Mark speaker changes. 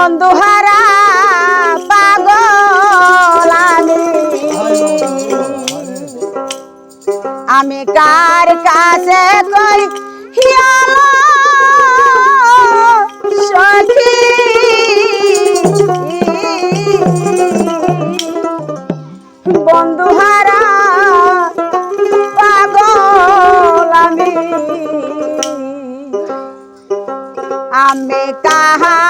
Speaker 1: বন্ধুহারা পাগল আমি। কার কাছে কই হিয়াল? সখী। বন্ধুহারা পাগল আমি। আমি কাহার